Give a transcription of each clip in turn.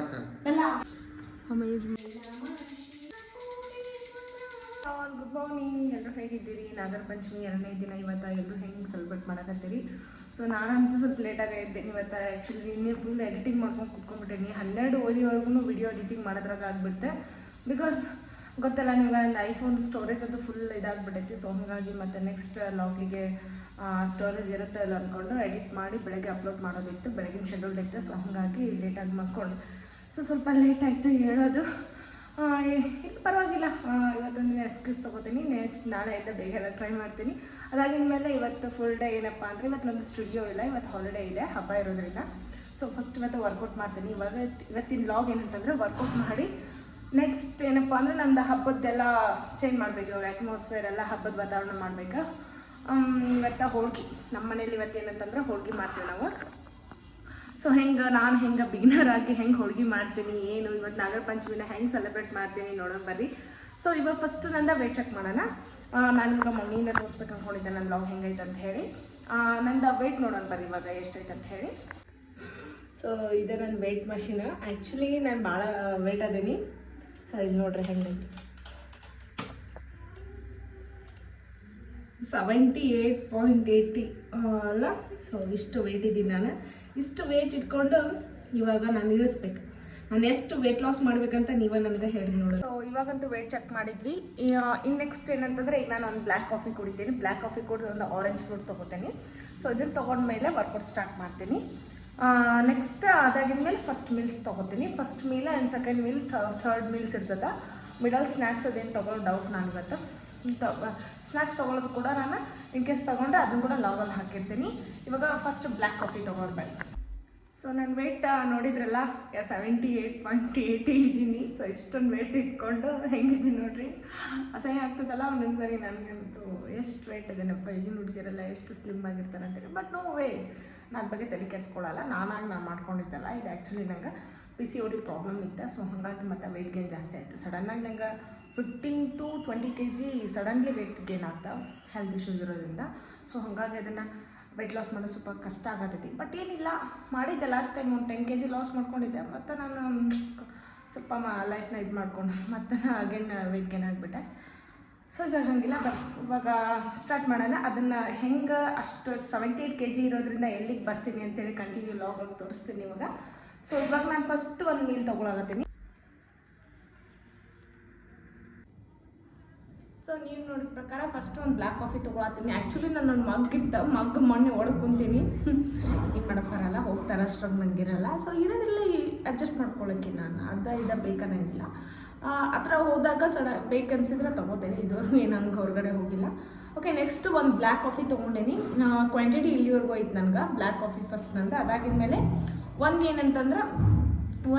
ಆಗ್ತಾರೆ good morning ಎಲ್ಲರೂ ಹೇಗಿದ್ದೀರಿ? ನಾಗರ ಪಂಚಮಿ ಎರಡನೇ ದಿನ ಇವತ್ತು ಎಲ್ಲರೂ ಹೆಂಗೆ ಸೆಲೆಬ್ರೇಟ್ ಮಾಡಕತ್ತೀರಿ? ಸೊ ನಾನಂತೂ ಸ್ವಲ್ಪ ಲೇಟಾಗಿ ಇದ್ದೇನೆ ಇವತ್ತು ಆ್ಯಕ್ಚುಲಿ ನಿನ್ನೆ ಫುಲ್ ಎಡಿಟಿಂಗ್ ಮಾಡ್ಕೊಂಡು ಕುತ್ಕೊಂಡ್ಬಿಟ್ಟಿನಿ ಹನ್ನೆರಡು ಓದಿವರೆಗೂ ವಿಡಿಯೋ ಎಡಿಟಿಂಗ್ ಮಾಡೋದ್ರಾಗ ಆಗ್ಬಿಡುತ್ತೆ. ಬಿಕಾಸ್ ಗೊತ್ತಲ್ಲ ನಿಮ್ಗೆ ಒಂದು ಐಫೋನ್ ಸ್ಟೋರೇಜ್ ಅದು ಫುಲ್ ಇದಾಗ್ಬಿಟ್ಟೈತಿ ಸೊ ಹಾಗಾಗಿ ಮತ್ತೆ ನೆಕ್ಸ್ಟ್ ಲಾಗಿಗೆ ಸ್ಟೋರೇಜ್ ಇರುತ್ತೆ ಅಲ್ಲ ಅಂದ್ಕೊಂಡು ಎಡಿಟ್ ಮಾಡಿ ಬೆಳಗ್ಗೆ ಅಪ್ಲೋಡ್ ಮಾಡೋದಿತ್ತು. ಬೆಳಗಿನ ಶೆಡ್ಯೂಲ್ ಇತ್ತು ಸೊ ಹಾಗಾಗಿ ಲೇಟಾಗಿ ಮಾಡ್ಕೊಂಡು ಸೊ ಸ್ವಲ್ಪ ಲೇಟ್ ಆಯಿತು ಹೇಳೋದು. ಇಲ್ಲಿ, ಪರವಾಗಿಲ್ಲ. ಇವತ್ತು ಇವತ್ತೊಂದು ಎಕ್ಸ್ಕ್ಯೂಸ್ ತೊಗೋತೀನಿ. ನೆಕ್ಸ್ಟ್ ನಾಳೆ ಇಂದ ಬೇಗ ಎಲ್ಲ ಟ್ರೈ ಮಾಡ್ತೀನಿ. ಅದಾಗಿನ ಮೇಲೆ ಇವತ್ತು ಫುಲ್ ಡೇ ಏನಪ್ಪ ಅಂದರೆ ಇವತ್ತು ನಂದು ಸ್ಟುಡಿಯೋ ಇಲ್ಲ. ಇವತ್ತು ಹಾಲಿಡೇ ಇದೆ, ಹಬ್ಬ ಇರೋದ್ರಿಂದ. ಸೊ ಫಸ್ಟ್ ಇವತ್ತು ವರ್ಕೌಟ್ ಮಾಡ್ತೀನಿ. ಇವಾಗ ಇವತ್ತಿನ ಲಾಗ್ ಏನಂತಂದರೆ ವರ್ಕೌಟ್ ಮಾಡಿ ನೆಕ್ಸ್ಟ್ ಏನಪ್ಪ ಅಂದರೆ ನಂದು ಹಬ್ಬದ್ದೆಲ್ಲ ಚೇಂಜ್ ಮಾಡಬೇಕು. ಇವಾಗ ಅಟ್ಮಾಸ್ಫಿಯರ್ ಎಲ್ಲ ಹಬ್ಬದ ವಾತಾವರಣ ಮಾಡಬೇಕು? ಇವತ್ತು ಹೋಳ್ಗೆ. ನಮ್ಮ ಮನೇಲಿ ಇವತ್ತು ಏನಂತಂದ್ರೆ ಹೋಳ್ಗೆ ಮಾಡ್ತೀವಿ ನಾವು. ಸೊ ಹೆಂಗೆ, ನಾನು ಹೆಂಗೆ ಬಿಗಿನರ್ ಆಗಿ ಹೆಂಗೆ ಹೋಳ್ಗೆ ಮಾಡ್ತೀನಿ, ಏನು ಇವತ್ತು ನಾಗರ ಪಂಚಮಿನ ಹೆಂಗೆ ಸೆಲೆಬ್ರೇಟ್ ಮಾಡ್ತೀನಿ ನೋಡೋಣ, ಬರ್ರಿ. ಸೊ ಇವಾಗ ಫಸ್ಟ್ ನಂದ ವೇಟ್ ಚೆಕ್ ಮಾಡೋಣ. ನಾನು ಇವಾಗ ಮಮ್ಮಿಯಿಂದ ತೋರಿಸ್ಬೇಕು ಅಂದ್ಕೊಂಡಿದ್ದೆ ನನ್ನ ಲಾಗ್ ಹೆಂಗೈತೆ ಅಂತ ಹೇಳಿ. ನಂದು ವೇಟ್ ನೋಡೋಣ ಬರ್ರಿ ಇವಾಗ ಎಷ್ಟೈತೆ ಅಂತ ಹೇಳಿ. ಸೊ ಇದೆ ನನ್ನ ವೆಯ್ಟ್ ಮಷಿನ್ ಆ್ಯಕ್ಚುಲಿ ನಾನು ಭಾಳ ವೆಯ್ಟ್ ಅದೀನಿ. ಸೊ ಇಲ್ಲಿ ನೋಡ್ರಿ ಹೆಂಗೈತೆ. ಸೆವೆಂಟಿ ಏಯ್ಟ್ ಪಾಯಿಂಟ್ ಏಯ್ಟಿ ಅಲ್ಲ? ಸೊ ಇಷ್ಟು ವೆಯ್ಟ್ ಇದ್ದೀನಿ ನಾನು. ಇಷ್ಟು ವೆಯ್ಟ್ ಇಟ್ಕೊಂಡು ಇವಾಗ ನಾನು ಇಳಿಸ್ಬೇಕು. ನಾನು ಎಷ್ಟು ವೆಯ್ಟ್ ಲಾಸ್ ಮಾಡ್ಬೇಕಂತ ನೀವ ನನಗೆ ಹೇಳಿ ನೋಡಿ. ಸೊ ಇವಾಗಂತೂ ವೆಯ್ಟ್ ಚೆಕ್ ಮಾಡಿದ್ವಿ. ಇನ್ ನೆಕ್ಸ್ಟ್ ಏನಂತಂದರೆ ಈಗ ನಾನು ಒಂದು ಬ್ಲ್ಯಾಕ್ ಕಾಫಿ ಕುಡಿತೀನಿ. ಬ್ಲ್ಯಾಕ್ ಕಾಫಿ ಕುಡಿದು ಒಂದು ಆರೆಂಜ್ ಫ್ರೂಟ್ ತೊಗೋತೀನಿ. ಸೊ ಇದನ್ನು ತೊಗೊಂಡ್ಮೇಲೆ ವರ್ಕೌಟ್ ಸ್ಟಾರ್ಟ್ ಮಾಡ್ತೀನಿ. ನೆಕ್ಸ್ಟ್ ಅದಾಗಿದ್ಮೇಲೆ first meals ತೊಗೋತೀನಿ. First meal and second meal third meals ಇರ್ತದೆ. ಮಿಡಲ್ ಸ್ನ್ಯಾಕ್ಸ್ ಅದೇನು ತೊಗೊಳ್ಳೋ ಡೌಟ್ ನಾನು ಇವತ್ತು ಸ್ನ್ಯಾಕ್ಸ್ ತೊಗೊಳೋದು ಕೂಡ ನಾನು ಇನ್ ಕೇಸ್ ತೊಗೊಂಡ್ರೆ ಅದನ್ನು ಕೂಡ ಲಾವಲ್ಲಿ ಹಾಕಿರ್ತೀನಿ. ಇವಾಗ ಫಸ್ಟ್ ಬ್ಲ್ಯಾಕ್ ಕಾಫಿ ತೊಗೊಳ್ಬೇಕು ಸೊ ನನ್ನ ವೆಯ್ಟ್ ನೋಡಿದ್ರಲ್ಲ ಸೆವೆಂಟಿ ಏಯ್ಟ್ ಪಾಯಿಂಟ್ ಏಯ್ಟಿ ಇದ್ದೀನಿ. ಸೊ ಇಷ್ಟೊಂದು ವೆಯ್ಟ್ ಇಟ್ಕೊಂಡು ಹೆಂಗಿದ್ದೀನಿ ನೋಡ್ರಿ. ಅಸಹ್ಯ ಆಗ್ತದಲ್ಲ ಒಂದೊಂದು ಸರಿ ನನಗಂತೂ ಎಷ್ಟು ವೆಯ್ಟ್ ಇದೇನಪ್ಪ, ಈಗಿನ ಹುಡುಗಿಯರೆಲ್ಲ ಎಷ್ಟು ಸ್ಲಿಮ್ ಆಗಿರ್ತಾರೆ ಅಂತೇಳಿ ಬಟ್ ನೋ ವೇ ನನ್ನ ಬಗ್ಗೆ ತಲೆ ಕೆಡ್ಸ್ಕೊಳ್ಳಲ್ಲ ನಾನಾಗಿ ನಾನು ಮಾಡ್ಕೊಂಡಿದ್ದಲ್ಲ, ಇದು ಆ್ಯಕ್ಚುಲಿ ನಂಗೆ ಪಿ ಸಿ ಓಡಿ ಪ್ರಾಬ್ಲಮ್ ಇತ್ತು. ಸೊ ಹಾಗಾಗಿ ಮತ್ತೆ ವೆಯ್ಟ್ ಗೇನ್ ಜಾಸ್ತಿ ಆಯಿತು. ಸಡನ್ನಾಗಿ ನಂಗೆ fifteen to twenty K G suddenly weight gain ಆಗ್ತಾವೆ ಹೆಲ್ತ್ ಇಶ್ಯೂಸ್ ಇರೋದ್ರಿಂದ. ಸೊ ಹಾಗಾಗಿ ಅದನ್ನು ವೆಯ್ಟ್ ಲಾಸ್ ಮಾಡೋದು ಸ್ವಲ್ಪ ಕಷ್ಟ ಆಗತ್ತೈತಿ ಬಟ್ ಏನಿಲ್ಲ, ಮಾಡಿದ್ದೆ ಲಾಸ್ಟ್ ಟೈಮ್ ಒಂದು ಟೆನ್ ಕೆ ಜಿ ಲಾಸ್ ಮಾಡ್ಕೊಂಡಿದ್ದೆ. ಮತ್ತು ನಾನು ಸ್ವಲ್ಪ ಮ ಲೈಫ್ನ ಇದು ಮಾಡ್ಕೊಂಡು ಮತ್ತೆ ಅಗೇನ್ ವೆಯ್ಟ್ ಗೇನ್ ಆಗಿಬಿಟ್ಟೆ. ಸೊ ಇವಾಗ ಹಂಗಿಲ್ಲ. ಬಟ್ ಇವಾಗ ಸ್ಟಾರ್ಟ್ ಮಾಡೋಣ. ಅದನ್ನು ಹೆಂಗೆ ಅಷ್ಟು ಸೆವೆಂಟಿ ಏಯ್ಟ್ ಕೆ ಜಿ ಇರೋದ್ರಿಂದ ಎಲ್ಲಿಗೆ ಬರ್ತೀನಿ ಅಂತೇಳಿ ಕಂಟಿನ್ಯೂ ಲಾಗ್ ತೋರಿಸ್ತೀನಿ ಇವಾಗ. ಸೊ ಇವಾಗ ನಾನು ಫಸ್ಟ್ ಒಂದು ಮೀಲ್ ತೊಗೊಳಗತ್ತೀನಿ ಸೊ ನೀವು ನೋಡಿದ ಪ್ರಕಾರ ಫಸ್ಟ್ ಒಂದು ಬ್ಲ್ಯಾಕ್ ಕಾಫಿ ತೊಗೊಳತ್ತೀನಿ. ಆ್ಯಕ್ಚುಲಿ ನಾನು ಒಂದು ಮಗ್ ಇತ್ತು ಮಗ್ ಮೊನ್ನೆ ಹೊಡ್ಕೊಂತೀನಿ ಏನು ಮಾಡಕ್ಕೆ ಬರಲ್ಲ, ಹೋಗ್ತಾರೆ ಅಷ್ಟೊಂದು ನಂಗಿರಲ್ಲ ಸೊ ಇರೋದ್ರಲ್ಲಿ ಅಡ್ಜಸ್ಟ್ ಮಾಡ್ಕೊಳ್ಳೋಕ್ಕೆ ನಾನು. ಅರ್ಧ ಇದ ಬೇಕನ್ನಂಗಿಲ್ಲ ಆ ಥರ ಹೋದಾಗ ಸಡ ಬೇಕನ್ಸಿದ್ರೆ ತೊಗೋತೇನೆ. ಇದು ಏನು ಹೊರಗಡೆ ಹೋಗಿಲ್ಲ. ಓಕೆ ನೆಕ್ಸ್ಟ್ ಒಂದು ಬ್ಲ್ಯಾಕ್ ಕಾಫಿ ತೊಗೊಂಡೇನಿ. ಕ್ವಾಂಟಿಟಿ ಇಲ್ಲಿವರೆಗೂ ಐತೆ ನನಗೆ. ಬ್ಲ್ಯಾಕ್ ಕಾಫಿ ಫಸ್ಟ್ ನಂದು. ಅದಾಗಿದ್ಮೇಲೆ ಒಂದು ಏನಂತಂದ್ರೆ,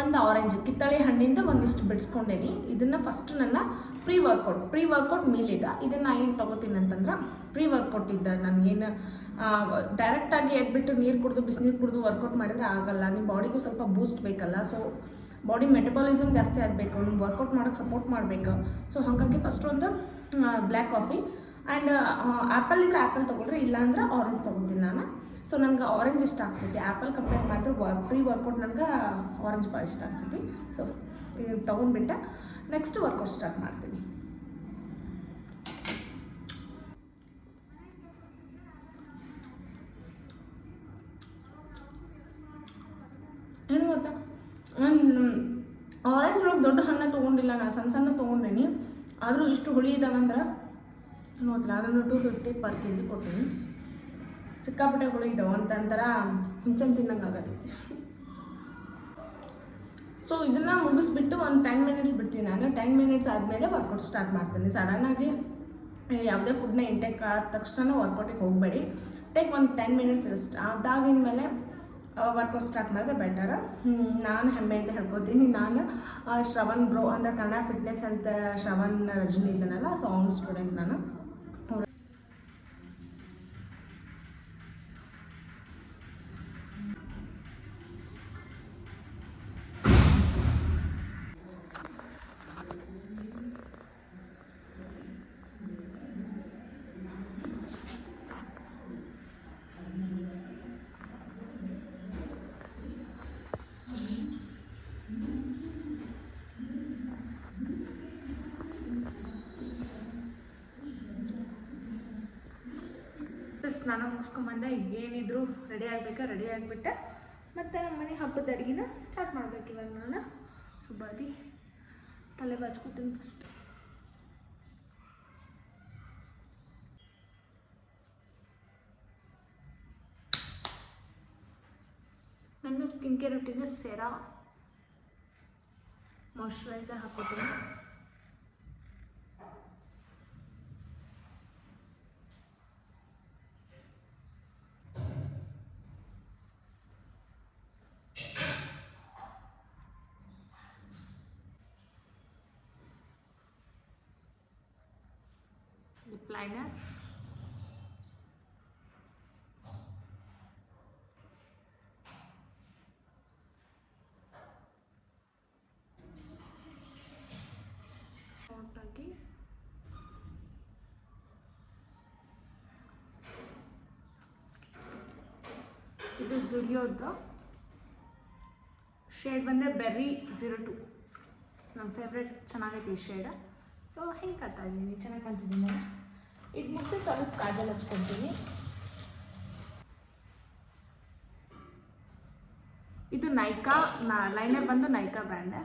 ಒಂದು ಆರೆಂಜ್ ಕಿತ್ತಳೆ ಹಣ್ಣಿಂದ ಒಂದಿಷ್ಟು ಬಿಡಿಸ್ಕೊಂಡೇನಿ. ಇದನ್ನು ಫಸ್ಟ್ ನನ್ನ pre workout pre workout meal ಇದೆ ಇದನ್ನು ಏನು ತೊಗೋತೀನಿ ಅಂತಂದ್ರೆ ಪ್ರೀ ವರ್ಕೌಟ್ ಇದ್ದ ನನಗೇನು ಡೈರೆಕ್ಟಾಗಿ ಎದ್ಬಿಟ್ಟು ನೀರು ಕುಡಿದು, ಬಿಸಿನೀರು ಕುಡಿದು ವರ್ಕೌಟ್ ಮಾಡಿದರೆ ಆಗಲ್ಲ. ನಿಮ್ಮ ಬಾಡಿಗೂ ಸ್ವಲ್ಪ ಬೂಸ್ಟ್ ಬೇಕಲ್ಲ. ಸೊ ಬಾಡಿ ಮೆಟಬಾಲಿಸಮ್ ಜಾಸ್ತಿ ಆಗಬೇಕು. ನಿಮ್ಗೆ ವರ್ಕೌಟ್ ಮಾಡೋಕ್ಕೆ ಸಪೋರ್ಟ್ ಮಾಡಬೇಕು. ಸೊ ಹಾಗಾಗಿ ಫಸ್ಟ್ ಒಂದು ಬ್ಲ್ಯಾಕ್ ಕಾಫಿ ಆ್ಯಂಡ್ ಆ್ಯಪಲ್ ಇದ್ರೆ ಆ್ಯಪಲ್ ತೊಗೊಳ್ರಿ, ಇಲ್ಲಾಂದ್ರೆ ಆರೆಂಜ್ ತೊಗೊತೀನಿ ನಾನು. ಸೊ ನನಗೆ ಆರೆಂಜ್ ಇಷ್ಟ ಆಗ್ತೈತಿ. ಆ್ಯಪಲ್ ಕಂಪೇರ್ ಮಾಡಿದ್ರೆ ಪ್ರೀ ವರ್ಕೌಟ್ ನನಗೆ ಆರೆಂಜ್ ಭಾಳ ಇಷ್ಟ ಆಗ್ತೈತಿ. ಸೊ ತೊಗೊಂಡ್ಬಿಟ್ಟು. ನೆಕ್ಸ್ಟ್ ವರ್ಕೌಟ್ ಸ್ಟಾರ್ಟ್ ಮಾಡ್ತೀನಿ. ಏನು ಗೊತ್ತಾ? ಆರೆಂಜ್ ಒಳಗೆ ದೊಡ್ಡ ಹಣ್ಣು ತೊಗೊಂಡಿಲ್ಲ, ನಾನು ಸಣ್ಣ ಸಣ್ಣ ತೊಗೊಂಡೇನಿ. ಆದರೂ ಇಷ್ಟು ಹುಳಿ ಇದಾವಂದ್ರೆ ನೋಡಿಲ್ಲ ಅದನ್ನು two fifty per K G ಕೊಟ್ಟೀನಿ ಸಿಕ್ಕಾಪಟ್ಟೆ ಹುಳಿ ಇದಾವೆ ಒಂಥರ ಹುಂಚನ್ ತಿನ್ನಂಗೆ ಆಗತ್ತೈತಿ ಸೊ ಇದನ್ನು ಮುಗಿಸ್ಬಿಟ್ಟು ಒಂದು ಟೆನ್ ಮಿನಿಟ್ಸ್ ಬಿಡ್ತೀನಿ ನಾನು ಟೆನ್ ಮಿನಿಟ್ಸ್ ಆದಮೇಲೆ ವರ್ಕೌಟ್ ಸ್ಟಾರ್ಟ್ ಮಾಡ್ತೀನಿ. ಸಡನ್ನಾಗಿ ಯಾವುದೇ ಫುಡ್ನ ಇಂಟೇಕ್ ಆದ ತಕ್ಷಣ ವರ್ಕೌಟಿಗೆ ಹೋಗಬೇಡಿ. ಟೇಕ್ ಒಂದು ಟೆನ್ ಮಿನಿಟ್ಸ್ ರೆಸ್ಟ್ ಅದಾಗಿನ ಮೇಲೆ ವರ್ಕೌಟ್ ಸ್ಟಾರ್ಟ್ ಮಾಡಿದ್ರೆ ಬೆಟರ್ ನಾನು ಹೆಮ್ಮೆಯಿಂದ ಹೇಳ್ಕೊತೀನಿ. ನಾನು ಶ್ರವಣ್ ಬ್ರೋ ಅಂದರೆ ಕನ್ನಡ ಫಿಟ್ನೆಸ್ ಅಂತ ಶ್ರವಣ್ ರಜನಿ ಇದ್ದಾನಲ್ಲ ಸೊ ಅವ್ನ ಸ್ಟೂಡೆಂಟ್ ನಾನು. ಸ್ನಾನ ಮುಗಿಸ್ಕೊಂಬಂದೆ ಏನಿದ್ರು ರೆಡಿ ಆಗಬೇಕಾ ರೆಡಿ ಆಗಿಬಿಟ್ಟೆ ಮತ್ತು ನಮ್ಮ ಮನೆ ಹಬ್ಬದ ಅಡುಗೆನ ಸ್ಟಾರ್ಟ್ ಮಾಡ್ಬೇಕು ಇವಾಗ ನಾನು. ಸುಬಾದಿ ತಲೆ ಬಾಚ್ಕೊತೀನಿ ಫಸ್ಟ್ ನನ್ನ ಸ್ಕಿನ್ ಕೇರ್ ರುಟೀನ್ ಸೆರಾ ಮಾಯಶ್ಚರೈಸರ್ ಹಾಕೋತೀನಿ ಹಾಕಿ ಇದು ಜುಡಿಯೋದು ಶೇಡ್ ಬಂದೆ ಬೆರ್ರಿ ಝೀರೋ ಟು ನಮ್ಮ ಫೇವ್ರೆಟ್ ಚೆನ್ನಾಗೈತೆ ಈ ಶೇಡ್ ಸೊ ಹೆಂಗೆ ಕಟ್ತಾ ಇದ್ದೀನಿ ಚೆನ್ನಾಗಿ ಕಾಣ್ತಿದ್ದೀನಿ ಇದು ಮುಗಿಸಿ ಸ್ವಲ್ಪ ಕಾಜಲ್ ಹಚ್ಕೊತೀನಿ. ಇದು ನೈಕಾ ಲೈನರ್ ಬಂದು ನೈಕಾ ಬ್ರ್ಯಾಂಡ್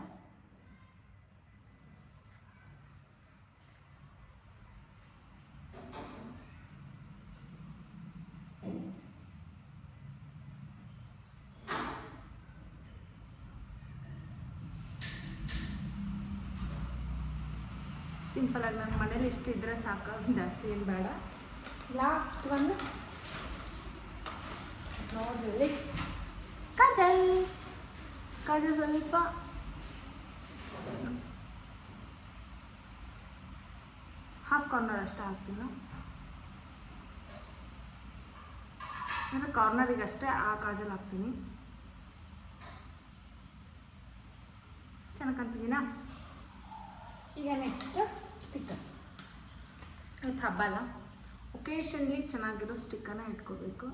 ಸಿಂಪಲ್ ನಮ್ಮ ಮನೇಲಿ ಇಷ್ಟಿದ್ರೆ ಸಾಕು ಜಾಸ್ತಿ ಏನು ಬೇಡ. ಲಾಸ್ಟ್ ಒನ್ ನೋಡಿ ಲಿಸ್ಟ್ ಕಾಜಲ್. ಕಾಜಲ್ ಸ್ವಲ್ಪ. ಹಾಫ್ ಕಾರ್ನರ್ ಅಷ್ಟೇ ಹಾಕ್ತೀನಿ. ಅಂದರೆ ಕಾರ್ನರಿಗೆ ಅಷ್ಟೇ ಆ ಕಾಜಲ್ ಹಾಕ್ತೀನಿ. ಚೆನ್ನಾಗಿ ಕಾಣ್ತಿದ್ದೀನಾ ಈಗ ನೆಕ್ಸ್ಟ್ ಸ್ಟಿಕ್ಕರ್ ಆಯ್ತು, ಹಬ್ಬ ಅಲ್ಲ? ಒಕೇಶನ್ಲಿ ಚೆನ್ನಾಗಿರೋ ಸ್ಟಿಕ್ಕರ್ನ ಇಟ್ಕೋಬೇಕು.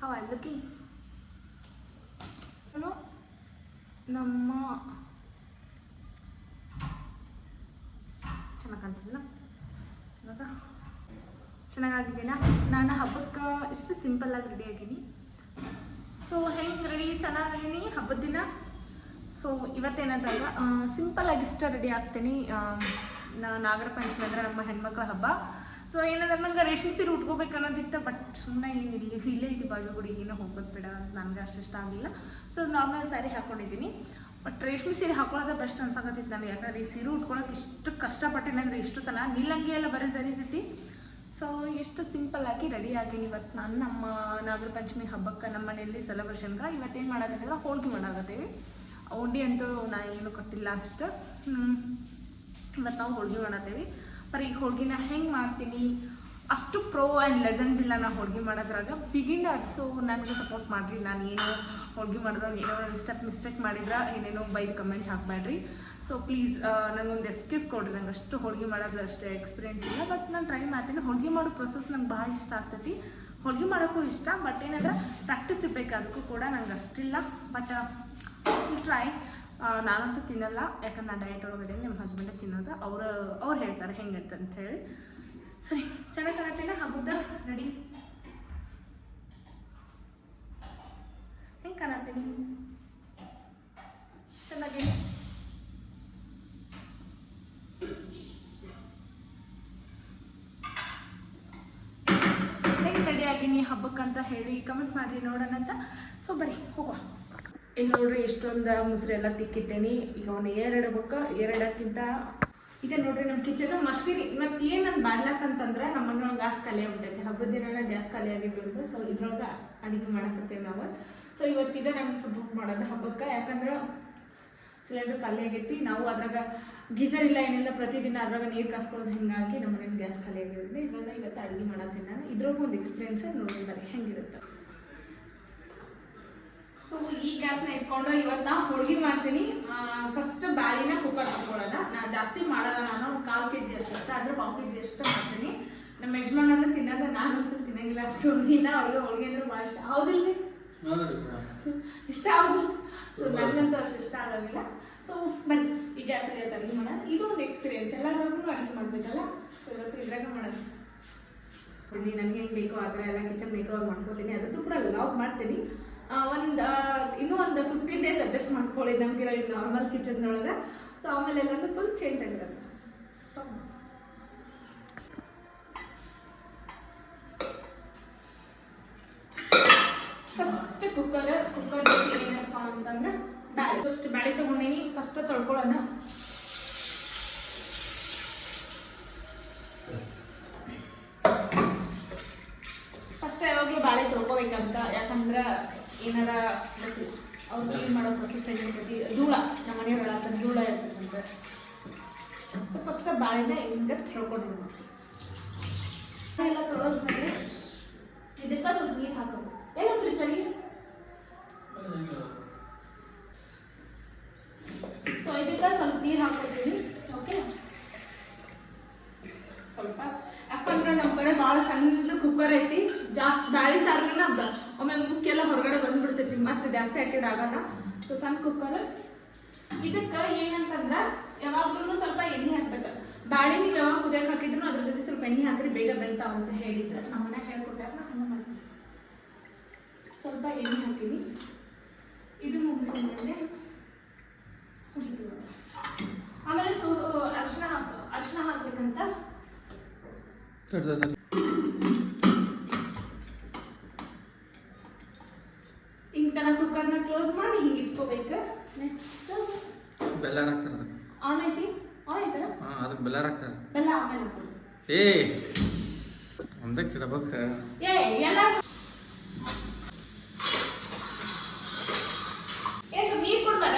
ಹೌ ಐ ಲುಕಿಂಗ್ ನಮ್ಮ ಚೆನ್ನಾಗಿ ಚೆನ್ನಾಗಾಗಿದ್ದೀನಾ ನಾನು ಹಬ್ಬಕ್ಕೆ ಇಷ್ಟು ಸಿಂಪಲ್ಲಾಗಿ ರೆಡಿ ಆಗಿನಿ ಸೊ ಹೆಂಗೆ ರೆಡಿ ಚೆನ್ನಾಗಿದ್ದೀನಿ? ಹಬ್ಬದ ದಿನ? ಸೊ ಇವತ್ತೇನಂತಂದ್ರೆ ಸಿಂಪಲ್ ಆಗಿ ಇಷ್ಟ ರೆಡಿ ಆಗ್ತೀನಿ ನಾಗರ ಪಂಚಮಿ ಅಂದ್ರೆ ನಮ್ಮ ಹೆಣ್ಮಕ್ಳ ಹಬ್ಬ. ಸೊ ಏನಂದ್ರೆ ನಂಗೆ ರೇಷ್ಮೆ ಸೀರೆ ಉಟ್ಕೋಬೇಕು ಅನ್ನೋದಿತ್ತು ಬಟ್ ಸುಮ್ಮನೆ ಏನು ಇಲ್ಲಿ ಇಲ್ಲೇ ಇದು ಬಾಜು ಗುಡಿಗಿನ ಹೋಗೋದು ಬೇಡ ಅಂತ ನನಗೆ ಅಷ್ಟು ಇಷ್ಟ ಆಗಲಿಲ್ಲ ಸೊ ನಾರ್ಮಲ್ ಸ್ಯಾರಿ ಹಾಕೊಂಡಿದ್ದೀನಿ. ಬಟ್ ರೇಷ್ಮೆ ಸೀರೆ ಹಾಕೊಳ್ಳೋದೇ ಬೆಸ್ಟ್ ಅನ್ಸಕತ್ತಿತ್ತು ನನಗೆ ಯಾಕಂದ್ರೆ ಈ ಸೀರೆ ಉಟ್ಕೊಳಕ್ಕೆ ಇಷ್ಟು ಕಷ್ಟಪಟ್ಟಿನಿ ಅಂದ್ರೆ ಇಷ್ಟು ತನ ನಿಲ್ಲಂಗಿ ಎಲ್ಲ ಬರೀ ಸರಿತೈತಿ ಸೊ ಇಷ್ಟು ಸಿಂಪಲ್ ಆಗಿ ರೆಡಿ ಆಗೀನಿ ಇವತ್ತು ನಾನು ನಮ್ಮ ನಾಗರ ಪಂಚಮಿ ಹಬ್ಬಕ್ಕೆ ನಮ್ಮ ಮನೆಯಲ್ಲಿ ಸೆಲೆಬ್ರೇಷನ್ಗೆ ಇವತ್ತೇನು ಮಾಡೋದಂದ್ರೆ ಹೋಳಿಗೆ ಮಾಡಾಕತ್ತೀವಿ. ಉಂಡಿ ಅಂತೂ ನಾನು ಏನು ಕೊಟ್ಟಿಲ್ಲ ಅಷ್ಟು. ಮತ್ತು ನಾವು ಹೋಳ್ಗೆ ಮಾಡತ್ತೀವಿ. ಪರ್ ಈಗ ಹೋಳ್ಗಿನ ಹೆಂಗೆ ಮಾಡ್ತೀನಿ, ಅಷ್ಟು ಪ್ರೋ ಆ್ಯಂಡ್ ಲೆಸೆಂಟ್ ಇಲ್ಲ ನಾನು ಹೋಳ್ಗೆ ಮಾಡೋದ್ರಾಗ. ಬಿಗಿನರ್ ಸೊ ನನಗೆ ಸಪೋರ್ಟ್ ಮಾಡಿರಿ. ನಾನು ಏನು ಹೋಳ್ಗೆ ಮಾಡಿದಾಗ ಏನೋ ಸ್ಟೆಪ್ ಮಿಸ್ಟೇಕ್ ಮಾಡಿದ್ರೆ ಏನೇನೋ ಬೈ ಕಮೆಂಟ್ ಹಾಕಬೇಡ್ರಿ. ಸೊ ಪ್ಲೀಸ್ ನನಗೊಂದು ಎಕ್ಸ್ಕ್ಯೂಸ್ ಕೊಡ್ರಿ. ನಂಗೆ ಅಷ್ಟು ಹೋಳ್ಗೆ ಮಾಡೋದು ಅಷ್ಟೇ ಎಕ್ಸ್ಪೀರಿಯನ್ಸ್ ಇಲ್ಲ. ಬಟ್ ನಾನು ಟ್ರೈ ಮಾಡ್ತೀನಿ. ಹೋಳ್ಗೆ ಮಾಡೋ ಪ್ರೊಸೆಸ್ ನಂಗೆ ಭಾಳ ಇಷ್ಟ ಆಗ್ತೈತಿ. ಹೋಳ್ಗೆ ಮಾಡೋಕ್ಕೂ ಇಷ್ಟ ಬಟ್ ಏನಂದ್ರೆ ಪ್ರಾಕ್ಟೀಸ್ ಇರಬೇಕು ಅದಕ್ಕೂ ಕೂಡ ನಂಗೆ ಅಷ್ಟಿಲ್ಲ. ಬಟ್ ಟ್ರೈ ನಾನಂತೂ ತಿನ್ನಲ್ಲ, ಯಾಕಂದ್ರೆ ನಾನು ಡಯಟ್ ಒಳಗಡೆ ನಿಮ್ಮ ಹಸ್ಬೆಂಡೇ ತಿನ್ನೋದು. ಅವರು, ಅವ್ರು ಹೇಳ್ತಾರೆ, ಹೆಂಗೆ ಅಂತ ಹೇಳಿ. ಸರಿ, ಚೆನ್ನಾಗಿ ಕಾಣತ್ತೇನ ಹಬ್ಬದ ರೆಡಿ ಹೆಂಗೆ ಕಾಣತ್ತೀನಿ ಚೆನ್ನಾಗಿ? ಹೆಂಗೆ ರೆಡಿ ಆಗೀನಿ ಹಬ್ಬಕ್ಕಂತ ಹೇಳಿ ಕಮೆಂಟ್ ಮಾಡಿರಿ ನೋಡೋಣ ಅಂತ ಸೊ ಬರೀ ಹೋಗುವ. ಈಗ ನೋಡ್ರಿ, ಇಷ್ಟೊಂದು ಮೊಸರೆಲ್ಲ ತಿಕ್ಕಿಟ್ಟೇನಿ. ಈಗ ಒಂದು ಎರಡು ಬುಕ್ಕ, ಎರಡಕ್ಕಿಂತ ಇದೆ ನೋಡ್ರಿ ನಮ್ಮ ಕಿಚನ್ ಮಸ್ಕಿರಿ ಇವತ್ತು ಏನು ನನ್ನ ಬಾಡ್ಲಾಕ್ ಅಂತಂದ್ರೆ ನಮ್ಮ ಮನೆಯೊಳಗೆ ಗ್ಯಾಸ್ ಖಾಲಿ ಆಗ್ಬಿಟ್ಟೈತೆ ಹಬ್ಬದ ದಿನ ಗ್ಯಾಸ್ ಖಾಲಿ ಆಗಿಬಿಡುತ್ತೆ ಸೊ ಇದ್ರೊಳಗೆ ಅಡುಗೆ ಮಾಡಕತ್ತೇವೆ ನಾವು. ಸೊ ಇವತ್ತಿದೆ ನಮ್ಗೆ ಸ್ವಲ್ಪ ಬುಕ್ ಮಾಡೋದು ಹಬ್ಬಕ್ಕೆ. ಯಾಕಂದ್ರೆ ಸಿಲಿಂಡರ್ ಖಾಲಿ ಆಗೈತಿ. ನಾವು ಅದ್ರಾಗ ಗೀಸರ್ ಇಲ್ಲ ಏನಿಲ್ಲ, ಪ್ರತಿದಿನ ಅದ್ರಾಗ ನೀರು ಕಾಸ್ಕೊಳ್ಳೋದು ಹಿಂಗಾಗಿ ನಮ್ಮ ಮನೇಲಿ ಗ್ಯಾಸ್ ಖಾಲಿ ಆಗಿರುತ್ತೆ ಇದ್ರೊಳಗೆ ಇವತ್ತು ಅಡುಗೆ ಮಾಡತ್ತೀನಿ ನಾನು. ಇದ್ರೊಳಗೆ ಒಂದು ಎಕ್ಸ್ಪೀರಿಯನ್ಸ್ ನೋಡಿದ್ದಾರೆ ಹೆಂಗಿರುತ್ತೆ. ಸೊ ಈ ಗ್ಯಾಸ್ನ ಇಟ್ಕೊಂಡು ಇವತ್ತು ನಾ ಹೋಳ್ಗೆ ಮಾಡ್ತೀನಿ. ಫಸ್ಟ್ ಬ್ಯಾಳಿನ ಕುಕ್ಕರ್ ಹಾಕೊಳ್ಳೋಣ ನಾ ಜಾಸ್ತಿ ಮಾಡಲ್ಲ ನಾನು ಕಾಲು ಕೆ ಜಿ ಅಷ್ಟು ಅಂದ್ರೆ ಪಾವು ಕೆ ಜಿ ಅಷ್ಟು ಮಾಡ್ತೀನಿ. ನಮ್ಮ ಯಜಮಾನ್ ಅಂದ್ರೆ ತಿನ್ನೋದು ನಾನಂತೂ ತಿನ್ನಂಗಿಲ್ಲ ಅಷ್ಟು ದಿನ ಅವ್ರಿಗೆ ಹೋಳ್ಗೆ ಅಂದ್ರೆ ಭಾಳ ಇಷ್ಟ. ಹೌದಿಲ್ರಿ? ಇಷ್ಟ ಹೌದು? ಸೊ ನನಗಂತೂ ಅಷ್ಟು ಇಷ್ಟ ಆಗೋದಿಲ್ಲ. ಸೊ ಬನ್ನಿ ಈ ಗ್ಯಾಸ್ ಇವತ್ತು ಅಡುಗೆ ಮಾಡೋಣ. ಇದು ಒಂದು ಎಕ್ಸ್ಪೀರಿಯನ್ಸ್ ಎಲ್ಲರಿಗೂ ಅಡುಗೆ ಮಾಡಬೇಕಲ್ಲ? ಸೊ ಇವತ್ತು ಇದ್ರಾಗ ಮಾಡೋಣ. ನನಗೆ ಹೆಂಗೆ ಬೇಕೋ ಆ ಥರ ಎಲ್ಲ ಕಿಚನ್ ಮೇಕವರ್ ಮಾಡ್ಕೋತೀನಿ. ಅದಂತೂ ಕೂಡ ಲಾಗ್ ಮಾಡ್ತೀನಿ. ಒಂದು ಇನ್ನೂ ಒಂದು ಫಿಫ್ಟೀನ್ ಡೇಸ್ ಅಡ್ಜಸ್ಟ್ ಮಾಡ್ಕೊಳ್ಳಿ ನಮಗಿರೋ ಈ ನಾರ್ಮಲ್ ಕಿಚನ್ ಒಳಗೆ ಸೊ ಆಮೇಲೆ ಎಲ್ಲನೂ ಫುಲ್ ಚೇಂಜ್ ಆಗಿರುತ್ತೆ ಸೊ ಫಸ್ಟ್ ಕುಕ್ಕರ್ ಕುಕ್ಕರ್ ಏನಪ್ಪ ಅಂತಂದ್ರೆ ಬ್ಯಾಳೆ. ಫಸ್ಟ್ ಬ್ಯಾಳಿ ತಗೊಂಡಿನಿ ಫಸ್ಟ್ ತೊಳ್ಕೊಳ್ಳೋಣ ಫಸ್ಟ್ ಯಾವಾಗಲೂ ಬಾಳೆ ತೊಳ್ಕೊಬೇಕಂತ ಯಾಕಂದ್ರೆ ಏನಾರ ಅವ್ರು ಕ್ಲೀನ್ ಮಾಡೋ ಪ್ರೊಸೆಸ್ ಆಗಿರ್ತೈತಿ ಧೂಳ, ನಮ್ಮ ಮನೆಯವ್ರಲ್ಲ ಧೂಳ ಇರ್ತೈತಂತೆ. ಸೊ ಫಸ್ಟ್ ಬಾಳೆನ ಹಿಂಗೆ ತೊಳ್ಕೊಂಡಿರ್ಬೇಕು ಎಲ್ಲ ತೊಳೆದ್ಮೇಲೆ ಇದಕ್ಕೆ ಸ್ವಲ್ಪ ನೀರು ಹಾಕೋದು ಎಲ್ಲ ಚಳಿ ಸೊ ಇದಕ್ಕೆ ಸ್ವಲ್ಪ ನೀರು ಹಾಕೋತೀನಿ ಓಕೆ ಸ್ವಲ್ಪ ಯಾಕಂದ್ರೆ ನಮ್ಮ ಕಡೆ ಭಾಳ ಸಣ್ಣ ಕುಕ್ಕರ್ ಐತಿ ಜಾಸ್ತಿ ಬ್ಯಾಳಿ ಸಾರಿಗೆನ ಅದ ಒಮ್ಮೆ ಮುಕ್ಕೆಲ್ಲ ಹೊರಗಡೆ ಬಂದ್ಬಿಡ್ತೈತಿ ಮತ್ತೆ ಜಾಸ್ತಿ ಆಕ್ಟಿವ್ ಆಗಲ್ಲ. ಸೊ ಸಣ್ಣ ಕುಕ್ಕರ್ ಇದಕ್ಕೆ ಏನಂತಂದ್ರೆ ಯಾವಾಗ್ಲೂ ಸ್ವಲ್ಪ ಎಣ್ಣೆ ಹಾಕ್ಬೇಕು. ಬ್ಯಾಳೆ ನೀವು ಯಾವಾಗ ಕುದಿಯಕ್ಕೆ ಹಾಕಿದ್ರು ಅದ್ರ ಜೊತೆ ಸ್ವಲ್ಪ ಎಣ್ಣೆ ಹಾಕಿದ್ರೆ ಬೇಗ ಬೆಳ್ತಾವ ಅಂತ ಹೇಳಿದ್ರೆ. ನಮ್ಮನೆ ಹೇಳ್ಕೊಟ್ಟಾಗ ಹಂಗೆ ಮಾಡ್ತೀನಿ. ಸ್ವಲ್ಪ ಎಣ್ಣೆ ಹಾಕಿನಿ. ಇದು ಮುಗಿಸಿದ ಮೇಲೆ ಆಮೇಲೆ ಸೂ ಅರ್ಶನ ಹಾಕು ಅರಿಶಿನ ಹಾಕ್ಬೇಕಂತ ಹಿಂಗೆ ತರ ಕುಕ್ಕರ್ನ ಕ್ಲೋಸ್ ಮಾಡಿ ಹಿಂಗೆ ಇಟ್ಕೋಬೇಕು ನೆಕ್ಸ್ಟ್ ಬೆಲ್ಲ ಹಾಕ್ತಾರೆ ಅದಕ್ಕೆ ಆನ್ ಐತಿ ಆನ್ ಐತಲ್ಲ ಹಾಂ ಅದಕ್ಕೆ ಬೆಲ್ಲ ಆಮೇಲೆ. ಏ ಒಂದಕ್ಕೆ ಇಡಬೇಕು ಏ ಎಲ್ಲ ಏ ಸ್ವಲ್ಪ ನೀರು ಕೊಡ್ತಾರ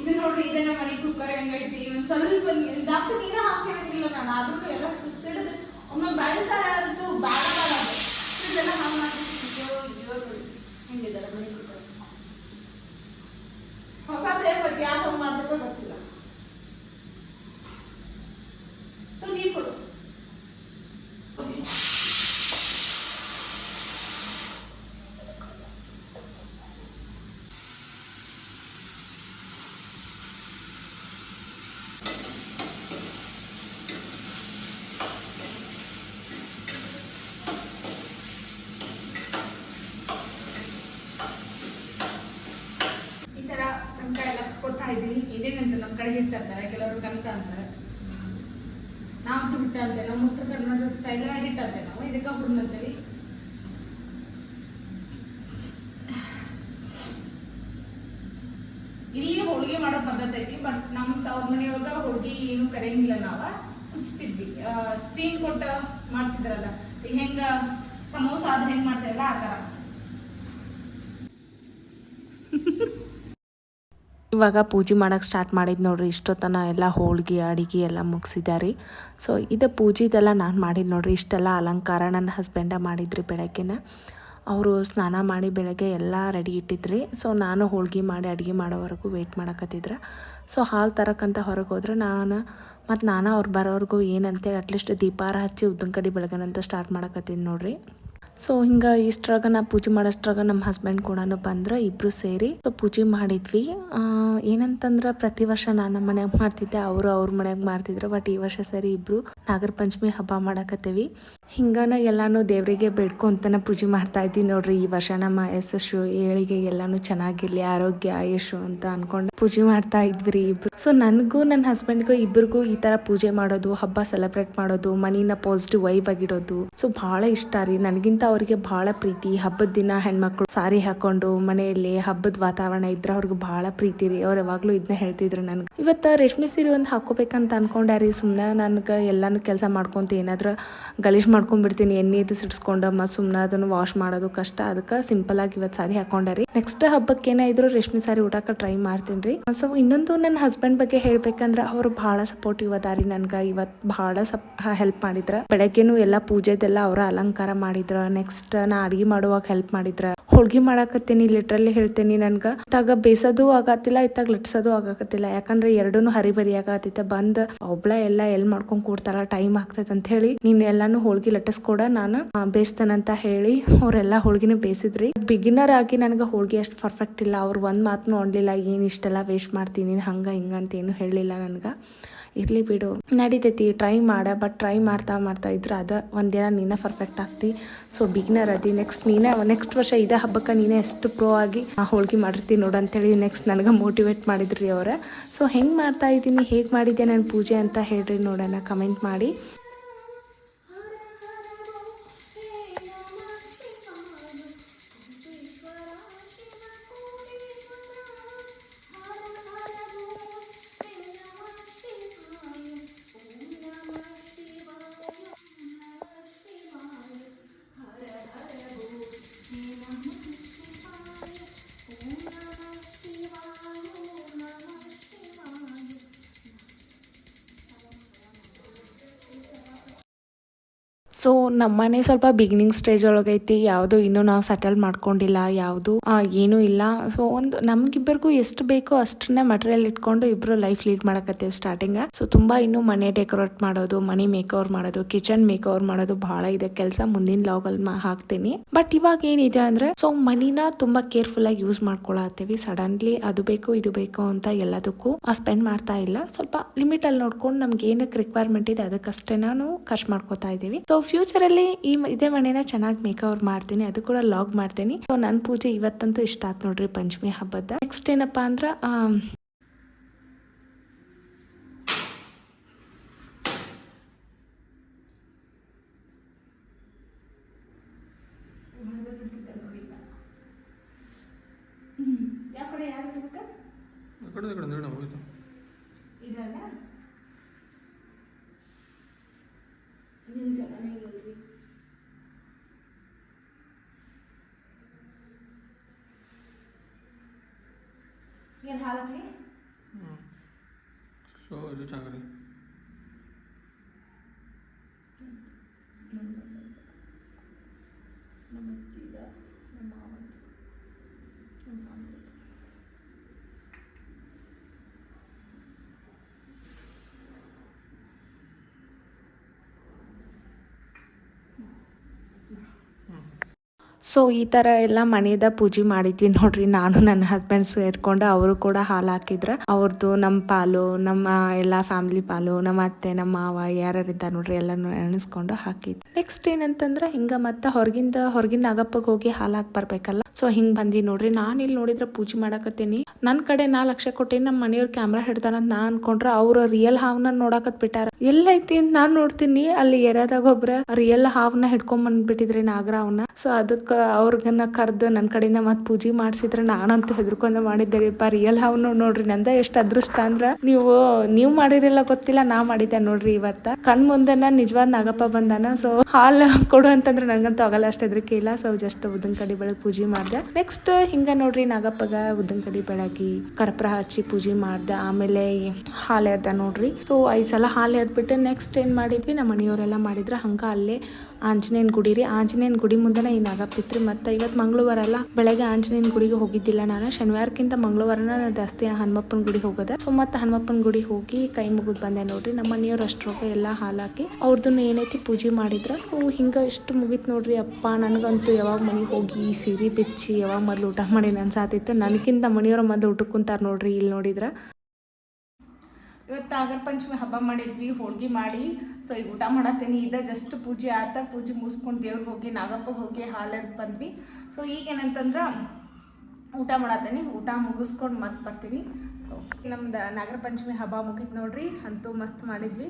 ಇದು ನೋಡ್ರಿ ಇದೇ ನಮ್ಮ ಮನೆ ಕುಕ್ಕರ್ ಹೆಂಗೈತಿ ಒಂದ್ ಸ್ವಲ್ಪ ಜಾಸ್ತಿ ನೀರು ಹಾಕಿರಂಗಿಲ್ಲ ನಾನು. ಆದ್ರೂ ಎಲ್ಲ ಸಿಡಿದು ಒಮ್ಮೆ ಬಾಳೆ ಸಾರ ಅಂತೂ ಬಾಳ ಬಾಳ. ಇದೆಲ್ಲ ಅಯ್ಯೋ, ಅಯ್ಯೋ, ಹೆಂಗಿದ್ದಾರೆ ಮನೆ ಕುಕ್ಕರ್. ಹೊಸದೇ ಬಟ್ ಯಾಕೆ ಹಂಗೆ ಮಾಡ್ಬೇಕೋ ಗೊತ್ತಿಲ್ಲ ಸ್ವಲ್ಪ ನೀರು ಕೊಡು ಈ ತರ ನಮ್ಮ ಕಡೆ ಎಲ್ಲ ಕೊಡ್ತಾ ಇದ್ದೀನಿ ಇದೇನಂತ ನಮ್ಮ ಕಡೆ ಹಿಟ್ಟು ಅಂತಾರೆ, ಕೆಲವರು ಕನಕ ಅಂತಾರೆ. ನಾವು ಹಿಟ್ಟು ಅಂತೆ, ನಮ್ಮ ಉತ್ತರ ಕರ್ನಾಟಕ ಸ್ಟೈಲ್ ಹಿಟ್ಟು ಅಂತೆ ನಾವು, ಇದಕ್ಕೆ ಅಂತೀವಿ ಇಲ್ಲಿ ಹೋಳಿಗೆ ಮಾಡೋ ಪದ್ಧತಿ ಐತಿ ಬಟ್ ನಮ್ಮ ತವ್ರ ಮನೆಯೊಳಗ ಹೋಳಿಗೆ ಏನು ಕರೆಯಂಗಿಲ್ಲ ನಾವ. ಕುಚ್ತಿದ್ವಿ ಸ್ಟೀಮ್ ಕೊಟ್ಟ ಮಾಡ್ತಿದ್ರಲ್ಲ ಹೆಂಗ, ಸಮೋಸ ಅದ್ ಹೆಂಗ್ ಮಾಡ್ತಾರಲ್ಲ ಆ ತರ. ಇವಾಗ ಪೂಜೆ ಮಾಡೋಕ್ಕೆ ಸ್ಟಾರ್ಟ್ ಮಾಡಿದ್ದು ನೋಡ್ರಿ, ಇಷ್ಟೊತ್ತನ ಎಲ್ಲ ಹೋಳಿಗೆ, ಅಡಿಗೆ ಎಲ್ಲ ಮುಗಿಸಿದಾರಿ ಸೊ ಇದು ಪೂಜೆದೆಲ್ಲ ನಾನು ಮಾಡಿದ್ದು ನೋಡ್ರಿ, ಇಷ್ಟೆಲ್ಲ ಅಲಂಕಾರ ನನ್ನ ಹಸ್ಬೆಂಡ ಮಾಡಿದ್ರಿ ಬೆಳಗ್ಗೆನ. ಅವರು ಸ್ನಾನ ಮಾಡಿ ಬೆಳಗ್ಗೆ ಎಲ್ಲ ರೆಡಿ ಇಟ್ಟಿದ್ರಿ. ಸೊ ನಾನು ಹೋಳಿಗೆ ಮಾಡಿ, ಅಡುಗೆ ಮಾಡೋವರೆಗೂ ವೆಯ್ಟ್ ಮಾಡಕತ್ತಿದ್ರು. ಸೊ ಹಾಲು ತರಕ್ಕಂತ ಹೊರಗೆ ಹೋದ್ರೆ ನಾನು ಮತ್ತು ನಾನು ಅವ್ರು ಬರೋವರೆಗೂ ಏನಂತೇಳಿ ಅಟ್ಲೀಸ್ಟ್ ದೀಪಾರ ಹಚ್ಚಿ ಉದ್ದಿನ ಕಡಿ ಬೆಳಗನಂತ ಸ್ಟಾರ್ಟ್ ಮಾಡಕತ್ತೀನಿ ನೋಡ್ರಿ. ಸೊ ಹಿಂಗೆ ಇಷ್ಟ್ರಾಗ ನಾ ಪೂಜೆ ಮಾಡೋಷ್ಟ್ರಾಗ ನಮ್ಮ ಹಸ್ಬೆಂಡ್ ಕೂಡ ಬಂದ್ರ, ಇಬ್ರು ಸೇರಿ. ಸೊ ಪೂಜೆ ಮಾಡಿದ್ವಿ. ಏನಂತಂದ್ರೆ ಪ್ರತಿ ವರ್ಷ ನಾನು ನಮ್ಮ ಮನ್ಯಾಗ ಮಾಡ್ತಿದ್ದೆ, ಅವರು ಅವ್ರ ಮನ್ಯಾಗ ಮಾಡ್ತಿದ್ರು ಬಟ್ ಈ ವರ್ಷ ಸರಿ ಇಬ್ರು ನಾಗರ ಪಂಚಮಿ ಹಬ್ಬ ಮಾಡಕತ್ತೀವಿ. ಹಿಂಗನ ಎಲ್ಲಾನು ದೇವರಿಗೆ ಬೇಡ್ಕೊಂತನ ಪೂಜೆ ಮಾಡ್ತಾ ಇದ್ವಿ ನೋಡ್ರಿ, ಈ ವರ್ಷ ನಮ್ಮ ಯಶಸ್ಸು, ಏಳಿಗೆ ಎಲ್ಲಾನು ಚೆನ್ನಾಗಿರ್ಲಿ, ಆರೋಗ್ಯ ಆಯುಷು ಅಂತ ಅನ್ಕೊಂಡು ಪೂಜೆ ಮಾಡ್ತಾ ಇದ್ವಿ ರೀ ಇಬ್ರು. ಸೊ ನನಗೂ ನನ್ನ ಹಸ್ಬೆಂಡ್ಗೂ ಇಬ್ರಿಗೂ ಈ ತರ ಪೂಜೆ ಮಾಡೋದು, ಹಬ್ಬ ಸೆಲೆಬ್ರೇಟ್ ಮಾಡೋದು, ಮನಿನ ಪಾಸಿಟಿವ್ ವೈಬ್ ಆಗಿಡೋದು ಸೊ ಬಹಳ ಇಷ್ಟ ರೀ. ನನಗಿಂತ ಅವರಿಗೆ ಬಹಳ ಪ್ರೀತಿ. ಹಬ್ಬದ ದಿನ ಹೆಣ್ಮಕ್ಳು ಸಾರಿ ಹಾಕೊಂಡು ಮನೆಯಲ್ಲಿ ಹಬ್ಬದ ವಾತಾವರಣ ಇದ್ರೆ ಅವ್ರಿಗೆ ಬಹಳ ಪ್ರೀತಿ ರೀ. ಅವ್ರು ಯಾವಾಗ್ಲೂ ಇದನ್ನ ಹೇಳ್ತಿದ್ರು ನನ್ಗೆ. ಇವತ್ತು ರೇಷ್ಮೆ ಸೀರೆ ಒಂದು ಹಾಕೋಬೇಕಂತ ಅನ್ಕೊಂಡೆ ರೀ ಸುಮ್ಮನೆ ನನಗೆ ಎಲ್ಲಾನು ಕೆಲಸ ಮಾಡ್ಕೊಂತ ಏನಾದ್ರೂ ಗಲೀಜ್ ಮಾಡ್ಕೊಂಡ್ಬಿಡ್ತೀನಿ ಎಣ್ಣೆ ಇದು ಸಿಡ್ಸ್ಕೊಂಡು ಮತ್ತು ಸುಮ್ಮನೆ ಅದನ್ನು ವಾಶ್ ಮಾಡೋದು ಕಷ್ಟ. ಅದಕ್ಕೆ ಸಿಂಪಲ್ ಆಗಿ ಇವತ್ತು ಸಾರಿ ಹಾಕೊಂಡೆ ರೀ ನೆಕ್ಸ್ಟ್ ಹಬ್ಬಕ್ಕೆ ಏನಾದ್ರು ರೇಷ್ಮೆ ಸಾರಿ ಊಟಕ್ಕೆ ಟ್ರೈ ಮಾಡ್ತೀನಿ ರೀ. ಸೊ ಇನ್ನೊಂದು ನನ್ನ ಹಸ್ಬೆಂಡ್ ಬಗ್ಗೆ ಹೇಳ್ಬೇಕಂದ್ರೆ ಅವರು ಬಹಳ ಸಪೋರ್ಟಿವ್ ಅದಾರಿ ನನ್ಗೆ. ಇವತ್ತು ಬಹಳ ಸಪ್ ಹೆಲ್ಪ್ ಮಾಡಿದ್ರ. ಬೆಳಗ್ಗೆನು ಎಲ್ಲ ಪೂಜೆದೆಲ್ಲ ಅವರ ಅಲಂಕಾರ ಮಾಡಿದ್ರ. ನೆಕ್ಸ್ಟ್ ನಾ ಅಡಿಗೆ ಮಾಡುವಾಗ ಹೆಲ್ಪ್ ಮಾಡಿದ್ರ. ಹೋಳ್ಗೆ ಮಾಡಾಕತ್ತೀನಿ ಲಿಟ್ರಲ್ಲಿ ಹೇಳ್ತೀನಿ ನನ್ಗೆ. ಇತ್ತಾಗ ಬೇಸೋದು ಆಗತ್ತಿಲ್ಲ, ಇತ್ತಾಗ ಲಟ್ಸೋದು ಆಗಾಕತ್ತಿಲ್ಲ. ಯಾಕಂದ್ರೆ ಎರಡೂ ಹರಿ ಬರಿ ಆಗತ್ತಿತ್ತ. ಬಂದ್ ಒಬ್ಳ ಎಲ್ಲ ಎಲ್ ಮಾಡ್ಕೊಂಡ್ ಕೂಡ್ತಾರ ಟೈಮ್ ಆಗ್ತೈತೆ ಅಂತ ಹೇಳಿ ನೀನ್ ಎಲ್ಲಾನು ಹೋಳ್ಗಿ ಲಟ್ಟಿಸ್ಕೊಡ, ನಾನು ಬೇಯಿಸ್ತೇನಂತ ಹೇಳಿ ಅವರೆಲ್ಲ ಹೋಳ್ಗಿನ ಬೇಯಿಸಿದ್ರಿ ಬಿಗಿನರ್ ಆಗಿ ನನಗೆ ಹೋಳ್ಗೆ ಅಷ್ಟು ಪರ್ಫೆಕ್ಟ್ ಇಲ್ಲ. ಅವ್ರು ಒಂದ್ ಮಾತನ್ನು ನೋಡ್ಲಿಲ್ಲ ಏನ್ ಇಷ್ಟೆಲ್ಲ ವೇಸ್ಟ್ ಮಾಡ್ತೀನಿ ಹಂಗ ಹಿಂಗ ಅಂತ ಏನು ಹೇಳಲಿಲ್ಲ ನನ್ಗೆ. ಇರಲಿ ಬಿಡು. ನಡೀತೈತಿ ಟ್ರೈ ಮಾಡ ಬಟ್ ಟ್ರೈ ಮಾಡ್ತಾ ಮಾಡ್ತಾ ಇದ್ರೆ ಅದು ಒಂದಿನ ನೀನೇ ಪರ್ಫೆಕ್ಟ್ ಆಗ್ತಿ. ಸೊ ಬಿಗ್ನರ್ ಅದಿ. ನೆಕ್ಸ್ಟ್ ನೀನೇ ನೆಕ್ಸ್ಟ್ ವರ್ಷ ಇದೇ ಹಬ್ಬಕ್ಕೆ ನೀನೆ ಎಷ್ಟು ಪ್ರೋ ಆಗಿ ಹೋಳ್ಗೆ ಮಾಡಿರ್ತೀನಿ ನೋಡು ಅಂತೇಳಿ ನೆಕ್ಸ್ಟ್ ನನಗೆ ಮೋಟಿವೇಟ್ ಮಾಡಿದ್ರಿ ಅವರ. ಸೊ ಹೆಂಗೆ ಮಾಡ್ತಾ ಇದ್ದೀನಿ, ಹೇಗೆ ಮಾಡಿದ್ದೆ ನಾನು ಪೂಜೆ ಅಂತ ಹೇಳ್ರಿ ನೋಡೋಣ ಕಮೆಂಟ್ ಮಾಡಿ. ಸೊ ನಮ್ಮನೆ ಸ್ವಲ್ಪ ಬಿಗಿನಿಂಗ್ ಸ್ಟೇಜ್ ಒಳಗೈತಿ. ಯಾವುದು ಇನ್ನೂ ನಾವು ಸೆಟಲ್ ಮಾಡ್ಕೊಂಡಿಲ್ಲ, ಯಾವುದು ಏನು ಇಲ್ಲ. ಸೊ ಒಂದು, ನಮ್ಗಿಬ್ಬರಿಗೂ ಎಷ್ಟು ಬೇಕೋ ಅಷ್ಟನ್ನೇ ಮಟೀರಿಯಲ್ ಇಟ್ಕೊಂಡು ಇಬ್ರು ಲೈಫ್ ಲೀಡ್ ಮಾಡಕತ್ತೀವಿ ಸ್ಟಾರ್ಟಿಂಗ್ ಸೊ ತುಂಬಾ ಇನ್ನು ಮನೆ ಡೆಕೋರೇಟ್ ಮಾಡೋದು, ಮನಿ ಮೇಕ್ ಓವರ್ ಮಾಡೋದು ಕಿಚನ್ ಮೇಕ್ ಓವರ್ ಮಾಡೋದು ಬಹಳ ಇದೆ. ಕೆಲಸ ಮುಂದಿನ ಲಾಗ್ ಅಲ್ಲಿ ಹಾಕ್ತೀನಿ. ಬಟ್ ಇವಾಗ ಏನಿದೆ ಅಂದ್ರೆ ಸೊ ಮನಿನ ತುಂಬಾ ಕೇರ್ಫುಲ್ ಆಗಿ ಯೂಸ್ ಮಾಡ್ಕೊಳತ್ತೀವಿ. ಸಡನ್ಲಿ ಅದು ಬೇಕು, ಇದು ಬೇಕು ಅಂತ ಎಲ್ಲದಕ್ಕೂ ಸ್ಪೆಂಡ್ ಮಾಡ್ತಾ ಇಲ್ಲ. ಸ್ವಲ್ಪ ಲಿಮಿಟ್ ಅಲ್ಲಿ ನೋಡ್ಕೊಂಡು ನಮ್ಗೆ ಏನಕ್ಕೆ ರಿಕ್ವೈರ್ಮೆಂಟ್ ಇದೆ ಅದಕ್ಕಷ್ಟೇ ನಾನು ಖರ್ಚು ಮಾಡ್ಕೋತಾ ಇದೀವಿ. ಸೊ ಫ್ಯೂಚರ್ ಅಲ್ಲಿ ಈ ಇದೇ ಮನೇನ ಚೆನ್ನಾಗಿ ಮೇಕ್ ಓವರ್ ಮಾಡ್ತೀನಿ. ಅದು ಕೂಡ ಲಾಗ್ ಮಾಡ್ತೀನಿ. ಸೊ ನನ್ನ ಪೂಜೆ ಇವತ್ತಂತೂ ಇಷ್ಟ ಆಯ್ತು ನೋಡ್ರಿ ಪಂಚಮಿ ಹಬ್ಬದ. ನೆಕ್ಸ್ಟ್ ಏನಪ್ಪಾ ಅಂದ್ರ ಆಮ್, ಯಾವ ಕಡೆ ಯಾರು ಇರ್ಬೇಕಾ ಆ ಕಡೆ ಈ ಕಡೆ ನೋಡ ಹೋಯ್ತು ಇದಲ್ಲ ನಿಮ್ಮ ಜನನೇ ಇಲ್ರಿ ಏನು ಹಾಲಕ್ಲಿ ಹ್ಞೂ ಸೊ ಇದು ಚಾಕರಿ ನಮ್ಮ ಸೊ ಈ ಥರ ಎಲ್ಲ ಮನೆಯದ ಪೂಜೆ ಮಾಡಿದ್ವಿ ನೋಡ್ರಿ. ನಾನು, ನನ್ನ ಹಸ್ಬೆಂಡ್ ಸೇರ್ಕೊಂಡು ಅವರು ಕೂಡ ಹಾಲು ಹಾಕಿದ್ರ. ಅವ್ರದ್ದು ನಮ್ಮ ಪಾಲು, ನಮ್ಮ ಎಲ್ಲ ಫ್ಯಾಮಿಲಿ ಪಾಲು, ನಮ್ಮ ಅತ್ತೆ, ನಮ್ಮ ಮಾವ ಯಾರ್ಯಾರಿದ್ದ ನೋಡ್ರಿ ಎಲ್ಲ ಎಣಿಸ್ಕೊಂಡು ಹಾಕಿದ್ವಿ. ನೆಕ್ಸ್ಟ್ ಏನಂತಂದ್ರೆ ಹಿಂಗ ಮತ್ತೆ ಹೊರಗಿಂದ, ಹೊರಗಿನ ನಾಗಪ್ಪಗೆ ಹೋಗಿ ಹಾಲು ಹಾಕಿ ಬರ್ಬೇಕಲ್ಲ. ಸೊ ಹಿಂಗ್ ಬಂದ್ವಿ ನೋಡ್ರಿ. ನಾನು ಇಲ್ಲಿ ನೋಡಿದ್ರೆ ಪೂಜೆ ಮಾಡಕತ್ತೀನಿ. ನನ್ನ ಕಡೆ ನಾ ಲಕ್ಷ ಕೊಟ್ಟಿನಿ ನಮ್ಮ ಮನೆಯವ್ರ ಕ್ಯಾಮ್ರಾ ಹಿಡ್ತಾರ ಅಂತ ನಾ ಅನ್ಕೊಂಡ್ರೆ ಅವ್ರು ರಿಯಲ್ ಹಾವ್ನ ನೋಡಕತ್ ಬಿಟ್ಟಾರ. ಎಲ್ಲೈತಿ ಅಂತ ನಾನ್ ನೋಡ್ತೀನಿ. ಅಲ್ಲಿ ಏರಿಯಾದಾಗ ಒಬ್ರ ರಿಯಲ್ ಹಾವ್ನ ಹಿಡ್ಕೊಂಡ್ ಬಂದ್ಬಿಟ್ಟಿದ್ರಿ ನಾಗರ ಅವನ್ನ ಸೊ ಅದಕ್ಕ ಅವ್ರಿಗನ್ನ ಕರೆದು ನನ್ನ ಕಡೆಯಿಂದ ಮತ್ತೆ ಪೂಜೆ ಮಾಡಿಸಿದ್ರೆ ನಾನಂತೂ ಹೆದರ್ಕೊಂಡ ಮಾಡಿದ್ದೇರಿಪ್ಪ ರಿಯಲ್ ಹಾವ್ನ ನೋಡ್ರಿ, ನಂದ ಎಷ್ಟು ಅದೃಷ್ಟ ಅಂದ್ರ ನೀವು ನೀವು ಮಾಡಿರಲ್ಲ ಗೊತ್ತಿಲ್ಲ, ನಾ ಮಾಡಿದ್ದೆ ನೋಡ್ರಿ ಇವತ್ತ. ಕಣ್ ಮುಂದೆನ ನಿಜವಾದ ನಾಗಪ್ಪ ಬಂದಾನ ಸೊ ಹಾಲ್ ಕೊಡು ಅಂತಂದ್ರೆ ನನಗಂತೂ ಆಗಲ್ಲ, ಅಷ್ಟು ಹೆದರಿಕೆ ಇಲ್ಲ. ಸೊ ಜಸ್ಟ್ ಉದ್ದಿನ ಕಡಿ ಬೆಳಗ್ಗೆ ಪೂಜೆ ಮಾಡ್ದೆ. ನೆಕ್ಸ್ಟ್ ಹಿಂಗ ನೋಡ್ರಿ ನಾಗಪ್ಪಗ ಉದ್ದಿನ ಕಡಿ ಬೆಳಗಿ ಕರ್ಪೂರ ಹಚ್ಚಿ ಪೂಜೆ ಮಾಡ್ದೆ. ಆಮೇಲೆ ಹಾಲು ಎರ್ದ ನೋಡ್ರಿ. ಸೊ ಐದು ಸಲ ಹಾಲು ಎರ್ದ್ಬಿಟ್ಟು ನೆಕ್ಸ್ಟ್ ಏನ್ ಮಾಡಿದ್ವಿ? ನಮ್ಮ ಮನೆಯವರೆಲ್ಲ ಮಾಡಿದ್ರ ಹಂಗೆ ಅಲ್ಲೇ ಆಂಜನೇಯನ ಗುಡಿ ರೀ. ಆಂಜನೇಯನ ಗುಡಿ ಮುಂದೆನೇ ಈ ನಾಗಪ್ಪಿತ್ರಿ ಮತ್ತೆ ಇವತ್ತು ಮಂಗಳವಾರ ಅಲ್ಲ, ಬೆಳಗ್ಗೆ ಆಂಜನೇಯನ ಗುಡಿಗೆ ಹೋಗಿದ್ದಿಲ್ಲ ನಾನು. ಶನಿವಾರಕ್ಕಿಂತ ಮಂಗಳವಾರನ ಜಾಸ್ತಿ ಹನುಮಪ್ಪನ ಗುಡಿ ಹೋಗೋದೆ. ಸೊ ಮತ್ತೆ ಹನುಮಪ್ಪನ ಗುಡಿ ಹೋಗಿ ಕೈ ಮುಗಿದು ಬಂದೆ ನೋಡ್ರಿ. ನಮ್ಮ ಮನೆಯವ್ರು ಅಷ್ಟ್ರೊಳಗೆ ಎಲ್ಲ ಹಾಲಾಕಿ ಅವ್ರದ್ದು ಏನೈತಿ ಪೂಜೆ ಮಾಡಿದ್ರು. ಓ, ಹಿಂಗೆ ಇಷ್ಟು ಮುಗೀತು ನೋಡ್ರಿ ಅಪ್ಪ. ನನಗಂತೂ ಯಾವಾಗ ಮನೆಗೆ ಹೋಗಿ ಸಿರಿ ಬಿಚ್ಚಿ ಯಾವಾಗ ಮೊದಲು ಊಟ ಮಾಡಿ ಅನ್ಸಾತಿತ್ತು ನನಗಿಂತ ಮನೆಯವ್ರ ಮೊದಲು ಊಟಕ್ಕೆ ಕುಂತಾರ ನೋಡ್ರಿ ಇಲ್ಲಿ ನೋಡಿದ್ರ. ಇವತ್ತು ನಾಗರ ಪಂಚಮಿ ಹಬ್ಬ ಮಾಡಿದ್ವಿ, ಹೋಳ್ಗೆ ಮಾಡಿ. ಸೊ ಈಗ ಊಟ ಮಾಡತ್ತೀನಿ. ಇದ ಜಸ್ಟ್ ಪೂಜೆ ಆತ, ಪೂಜೆ ಮುಗಿಸ್ಕೊಂಡು ದೇವ್ರಿಗೆ ಹೋಗಿ, ನಾಗಪ್ಪಗೆ ಹೋಗಿ ಹಾಲೆರ್ದು ಬಂದ್ವಿ. ಸೊ ಈಗ ಏನಂತಂದ್ರೆ ಊಟ ಮಾಡತ್ತೀನಿ. ಊಟ ಮುಗಿಸ್ಕೊಂಡು ಮತ್ತೆ ಬರ್ತೀನಿ. ಸೊ ನಮ್ದು ನಾಗರ ಪಂಚಮಿ ಹಬ್ಬ ಮುಗಿತು ನೋಡ್ರಿ. ಅಂತೂ ಮಸ್ತ್ ಮಾಡಿದ್ವಿ.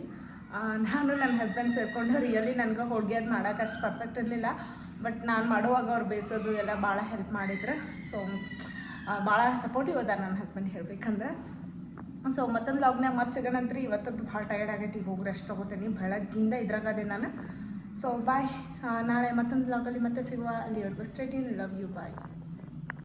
ನಾನು ನನ್ನ ಹಸ್ಬೆಂಡ್ ಸೇರ್ಕೊಂಡು ರಿಯಲಿ ನನಗೆ ಹೋಳ್ಗೆ ಅದು ಮಾಡೋಕೆ ಅಷ್ಟು ಪರ್ಫೆಕ್ಟ್ ಇರಲಿಲ್ಲ. ಬಟ್ ನಾನು ಮಾಡುವಾಗ ಅವ್ರು ಬೇಯಿಸೋದು ಎಲ್ಲ ಭಾಳ ಹೆಲ್ಪ್ ಮಾಡಿದ್ರು. ಸೊ ಭಾಳ ಸಪೋರ್ಟಿವ್ ಅದ ನನ್ನ ಹಸ್ಬೆಂಡ್ ಹೇಳ್ಬೇಕಂದ್ರೆ. ಸೊ ಮತ್ತೊಂದು ಲಾಗ್ನಾಗ ಮತ್ತೆ ಸಿಗೋಣಂತ್ರಿ ಇವತ್ತದ್ದು ಭಾಳ ಟಯರ್ಡ್ ಆಗೈತಿ, ಈಗ ಹೋಗಿ ರೆಸ್ಟ್ ತೊಗೋತೀನಿ ಬೆಳಗ್ಗಿಂದ ಇದ್ರಾಗದೆ ನಾನು. ಸೊ ಬಾಯ್ ನಾಳೆ ಮತ್ತೊಂದು ಲಾಗಲ್ಲಿ ಮತ್ತೆ ಸಿಗುವ. ಅಲ್ಲಿವರೆಗೂ ಸ್ಟೇಟಿನ್ ಲವ್ ಯು ಬಾಯ್